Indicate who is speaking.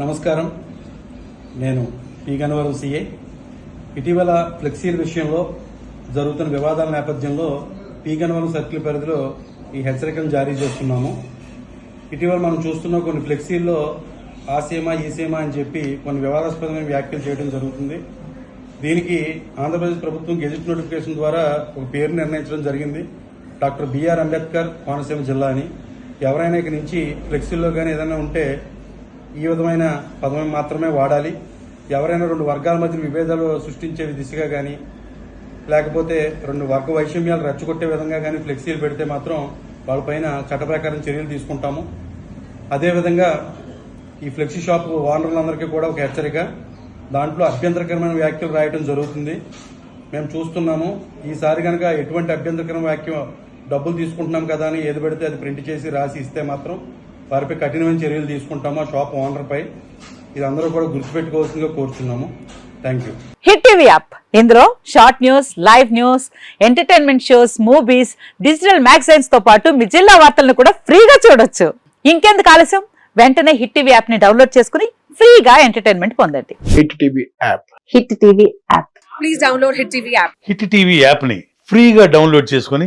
Speaker 1: నమస్కారం. నేను P. Gannavaram CI ఇటీవల ఫ్లెక్సీల విషయంలో జరుగుతున్న వివాదాల నేపథ్యంలో పి. గన్నవరం సర్కిల్ పరిధిలో ఈ హెచ్చరికను జారీ చేస్తున్నాము. ఇటీవల మనం చూస్తున్న కొన్ని ఫ్లెక్సీల్లో ఆ సీమా ఈ సీమా అని చెప్పి కొన్ని వివాదాస్పదమైన వ్యాఖ్యలు చేయడం జరుగుతుంది. దీనికి ఆంధ్రప్రదేశ్ ప్రభుత్వం గెజిట్ నోటిఫికేషన్ ద్వారా ఒక పేరు నిర్ణయించడం జరిగింది. డాక్టర్ బిఆర్ అంబేద్కర్ కోనసీమ జిల్లా అని. ఎవరైనా ఇక నుంచి ఫ్లెక్సీల్లో కానీ ఏదైనా ఉంటే ఈ విధమైన పదం మాత్రమే వాడాలి. ఎవరైనా రెండు వర్గాల మధ్య విభేదాలు సృష్టించే దిశగా కానీ లేకపోతే రెండు వర్గ వైషమ్యాలు రెచ్చగొట్టే విధంగా కానీ ఫ్లెక్సీలు పెడితే మాత్రం వాళ్ళపైన చట్ట ప్రకారం చర్యలు తీసుకుంటాము. అదేవిధంగా ఈ ఫ్లెక్సీ షాప్ ఓనర్లందరికీ కూడా ఒక హెచ్చరిక. దాంట్లో అభ్యంతరకరమైన వ్యాఖ్యలు రాయడం జరుగుతుంది. మేము చూస్తున్నాము ఈసారి కనుక ఎటువంటి అభ్యంతరకరమైన వ్యాఖ్య డబ్బులు తీసుకుంటున్నాం కదా అని ఏది పెడితే అది ప్రింట్ చేసి రాసి ఇస్తే మాత్రం వారిపై కఠినమైన చర్యలు తీసుకుంటాము? ఆ షాప్ ఓనర్పై ఇది అందరూ కూడా గుర్తుపెట్టుకోవాల్సిందిగా కోరుతున్నాము thank you
Speaker 2: hit TV app. ఇందులో short news live news entertainment shows movies digital మ్యాగజైన్స్తో పాటు మీ జిల్లా వార్తలను కూడా ఫ్రీగా చూడొచ్చు. ఇంకెందుకు ఆలస్యం? వెంటనే హిట్ టీవీ యాప్ని డౌన్లోడ్ చేసుకుని ఫ్రీగా ఎంటర్టైన్మెంట్ పొందండి.
Speaker 3: Hit TV app.
Speaker 2: Hit TV app.
Speaker 4: Please download Hit TV app.
Speaker 5: Hit TV యాప్ని ఫ్రీగా డౌన్లోడ్ చేసుకొని